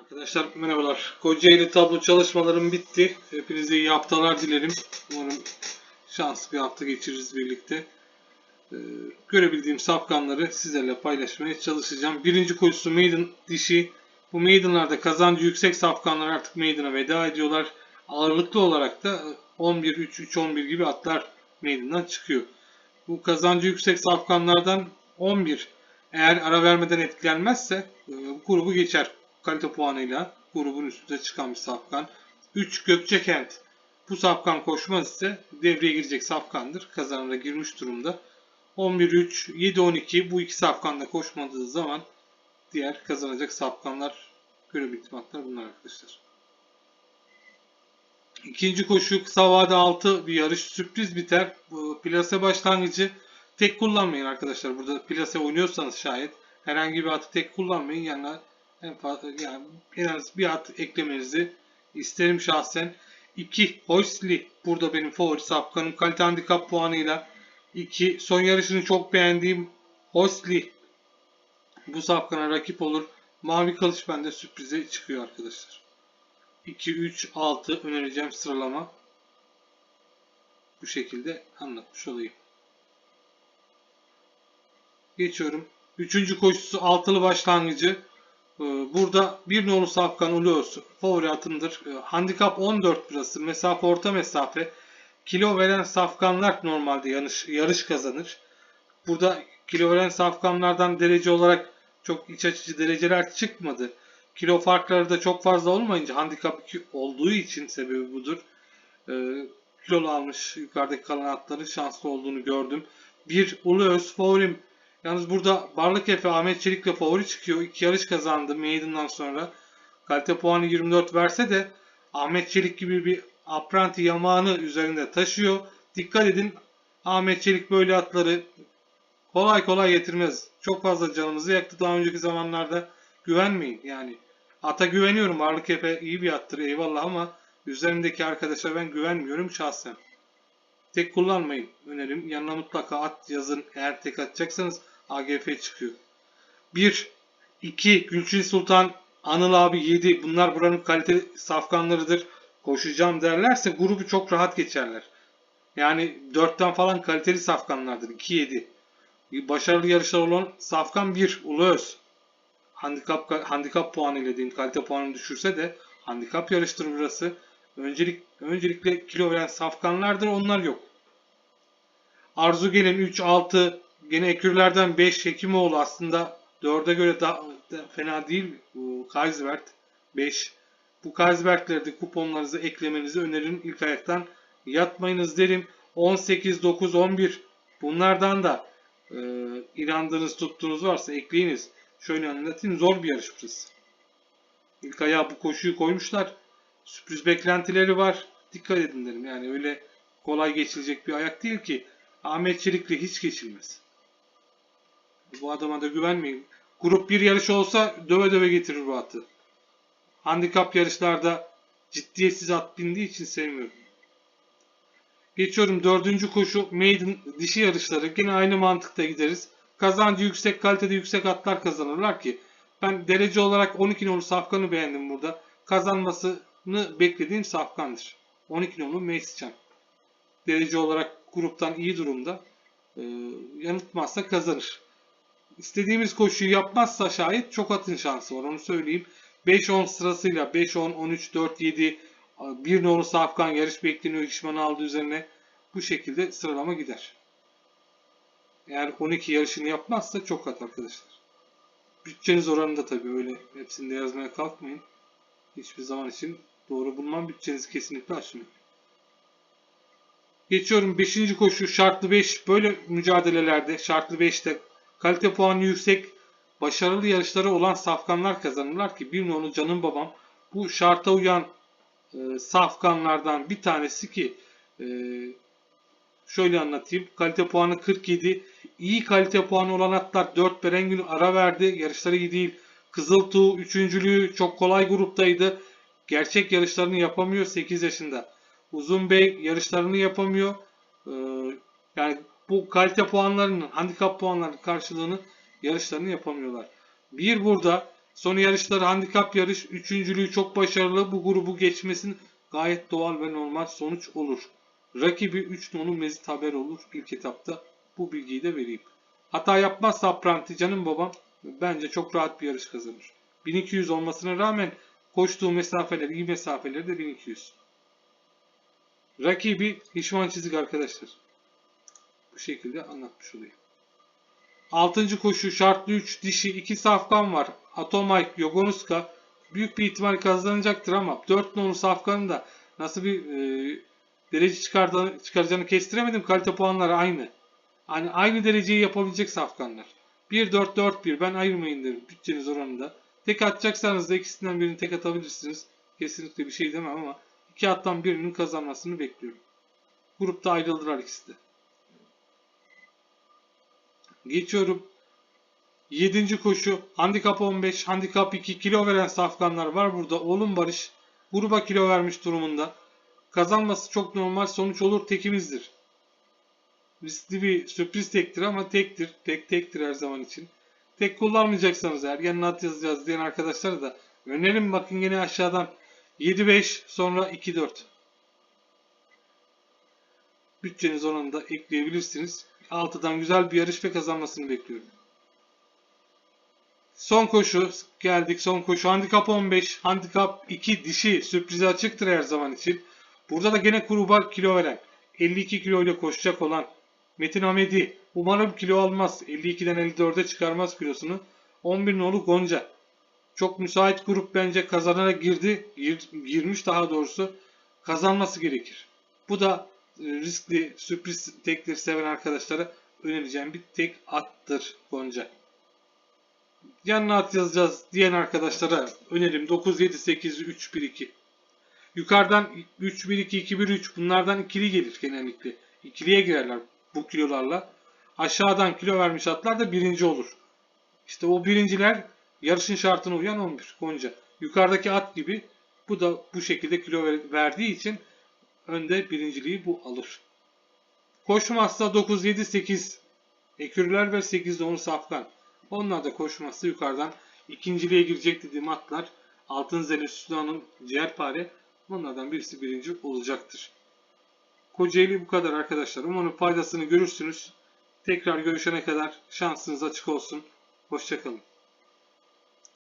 Arkadaşlar merhabalar. Kocaeli tablo çalışmalarım bitti. Hepinize iyi haftalar dilerim. Umarım şanslı bir hafta geçiririz birlikte. Ee, görebildiğim safkanları sizlerle paylaşmaya çalışacağım. Birinci koşusu Maiden dişi. Bu Maiden'larda kazancı yüksek safkanlar artık Maiden'a veda ediyorlar. Ağırlıklı olarak da 11-3-3-11 gibi atlar Maiden'dan çıkıyor. Bu kazancı yüksek safkanlardan 11 eğer ara vermeden etkilenmezse e, grubu geçer kalite puanıyla grubun üstüne çıkan bir safkan. 3 Gökçekent. Bu safkan koşmaz ise devreye girecek safkandır. Kazanara girmiş durumda. 11-3, 7-12 bu iki safkan da koşmadığı zaman diğer kazanacak safkanlar görebildiğim atlar bunlar arkadaşlar. İkinci koşu kısa vade 6 bir yarış sürpriz biter. Plase başlangıcı tek kullanmayın arkadaşlar. Burada plase oynuyorsanız şayet herhangi bir atı tek kullanmayın. Yanına en fazla yani en az bir at eklemenizi isterim şahsen. 2 Hoysli burada benim favori safkanım kalite handikap puanıyla 2 son yarışını çok beğendiğim Hoysli bu safkana rakip olur. Mavi kılıç bende sürprize çıkıyor arkadaşlar. 2 3 6 önereceğim sıralama bu şekilde anlatmış olayım. Geçiyorum. Üçüncü koşusu altılı başlangıcı. Ee, Burada bir nolu Safkan Uluos favori atımdır. Ee, Handikap 14 burası. Mesafe orta mesafe. Kilo veren safkanlar normalde yarış, yarış kazanır. Burada kilo veren safkanlardan derece olarak çok iç açıcı dereceler çıkmadı. Kilo farkları da çok fazla olmayınca handikap 2 olduğu için sebebi budur. Ee, kilolu almış yukarıdaki kalan atların şanslı olduğunu gördüm. Bir Uluos favorim Yalnız burada Barlık Efe Ahmet Çelik'le favori çıkıyor. İki yarış kazandı Maiden'dan sonra. Kalite puanı 24 verse de Ahmet Çelik gibi bir apranti yamağını üzerinde taşıyor. Dikkat edin Ahmet Çelik böyle atları kolay kolay getirmez. Çok fazla canımızı yaktı daha önceki zamanlarda. Güvenmeyin yani. Ata güveniyorum. Barlık Efe iyi bir attır eyvallah ama üzerindeki arkadaşa ben güvenmiyorum şahsen. Tek kullanmayın. Önerim yanına mutlaka at yazın. Eğer tek atacaksanız AGF çıkıyor. 1, 2, Gülçin Sultan, Anıl abi 7. Bunlar buranın kalite safkanlarıdır. Koşacağım derlerse grubu çok rahat geçerler. Yani 4'ten falan kaliteli safkanlardır. 2-7. Başarılı yarışlar olan safkan 1. Uluöz. Handikap, handikap puanı ile diyeyim. Kalite puanını düşürse de handikap yarıştır burası. Öncelik, öncelikle kilo veren safkanlardır. Onlar yok. Arzu Gelin 3, 6, Gene ekürlerden 5 Hekimoğlu aslında 4'e göre da, da fena değil. Bu Kaisbert 5. Bu Kaisbert'lere de kuponlarınızı eklemenizi öneririm. İlk ayaktan yatmayınız derim. 18, 9, 11 bunlardan da e, inandığınız tuttuğunuz varsa ekleyiniz. Şöyle anlatayım. Zor bir yarış burası. İlk ayağa bu koşuyu koymuşlar. Sürpriz beklentileri var. Dikkat edin derim. Yani öyle kolay geçilecek bir ayak değil ki. Ahmet Çelik'le hiç geçilmez. Bu adama da güvenmeyin. Grup bir yarış olsa döve döve getirir bu atı. Handikap yarışlarda ciddiyetsiz at bindiği için sevmiyorum. Geçiyorum dördüncü koşu maiden dişi yarışları. Yine aynı mantıkta gideriz. Kazancı yüksek kalitede yüksek atlar kazanırlar ki. Ben derece olarak 12 nolu Safkan'ı beğendim burada. Kazanmasını beklediğim Safkan'dır. 12 nolu Mace Derece olarak gruptan iyi durumda. Ee, yanıltmazsa kazanır. İstediğimiz koşuyu yapmazsa şayet çok atın şansı var onu söyleyeyim. 5-10 sırasıyla 5-10, 13, 4, 7 bir nolu Safkan yarış bekleniyor İşman aldı üzerine. Bu şekilde sıralama gider. Eğer 12 yarışını yapmazsa çok at arkadaşlar. Bütçeniz oranında tabii öyle hepsini de yazmaya kalkmayın. Hiçbir zaman için doğru bulmam bütçenizi kesinlikle aşmayın. Geçiyorum 5. koşu şartlı 5 böyle mücadelelerde şartlı 5'te kalite puanı yüksek başarılı yarışları olan safkanlar kazanırlar ki bir nolu canım babam bu şarta uyan e, safkanlardan bir tanesi ki e, şöyle anlatayım. Kalite puanı 47 iyi kalite puanı olan atlar 4 beren günü ara verdi. Yarışları iyi değil. Kızıltuğ üçüncülüğü çok kolay gruptaydı. Gerçek yarışlarını yapamıyor 8 yaşında. Uzun Bey yarışlarını yapamıyor. Ee, yani bu kalite puanlarının, handikap puanlarının karşılığını yarışlarını yapamıyorlar. Bir burada Son yarışları handikap yarış. Üçüncülüğü çok başarılı. Bu grubu geçmesin gayet doğal ve normal sonuç olur. Rakibi 3 nolu Mezit Haber olur ilk etapta. Bu bilgiyi de vereyim. Hata yapmazsa Apranti canım babam bence çok rahat bir yarış kazanır. 1200 olmasına rağmen koştuğu mesafeler, iyi mesafeleri de 1200. Rakibi Hişman Çizik arkadaşlar. Bu şekilde anlatmış olayım. 6. koşu şartlı 3 dişi 2 safkan var. Atomike, Yogonuska büyük bir ihtimal kazanacaktır ama 4 nolu safkanın da nasıl bir e, derece çıkaracağını kestiremedim. Kalite puanları aynı. Hani aynı dereceyi yapabilecek safkanlar. 1-4-4-1 ben ayırmayın derim bütçeniz oranında. Tek atacaksanız da ikisinden birini tek atabilirsiniz. Kesinlikle bir şey demem ama iki attan birinin kazanmasını bekliyorum. Grupta ayrıldılar ikisi de. Geçiyorum. 7. koşu. Handikap 15, handikap 2 kilo veren safkanlar var burada. Oğlum Barış gruba kilo vermiş durumunda. Kazanması çok normal sonuç olur tekimizdir. Riskli bir sürpriz tektir ama tektir. Tek tektir her zaman için. Tek kullanmayacaksanız eğer yanına at yazacağız diyen arkadaşlara da önerim bakın yine aşağıdan 7-5 sonra 2-4. Bütçeniz oranında ekleyebilirsiniz. 6'dan güzel bir yarış ve kazanmasını bekliyorum. Son koşu geldik. Son koşu handikap 15, handikap 2 dişi sürprize açıktır her zaman için. Burada da gene gruba kilo veren 52 kilo ile koşacak olan Metin Hamedi umarım kilo almaz. 52'den 54'e çıkarmaz kilosunu. 11 nolu Gonca. Çok müsait grup bence kazanana girdi. Gir- girmiş daha doğrusu. Kazanması gerekir. Bu da riskli sürpriz tekleri seven arkadaşlara önereceğim bir tek attır Gonca. Yanına at yazacağız diyen arkadaşlara önerim 9, 7, 8, 3, 1, 2. Yukarıdan 3, 1, 2, 2, 1, 3 bunlardan ikili gelir genellikle. İkiliye girerler bu kilolarla. Aşağıdan kilo vermiş atlar da birinci olur. İşte o birinciler yarışın şartına uyan 11 Gonca. Yukarıdaki at gibi bu da bu şekilde kilo ver- verdiği için önde birinciliği bu alır. Koşmazsa 9, 7, 8 ekürler ve 8 de onu safkan. Onlar da koşmazsa yukarıdan ikinciliğe girecek dediğim atlar Altın Zenit Sudan'ın ciğerpare onlardan birisi birinci olacaktır. Kocaeli bu kadar arkadaşlar. Umarım faydasını görürsünüz. Tekrar görüşene kadar şansınız açık olsun. Hoşçakalın.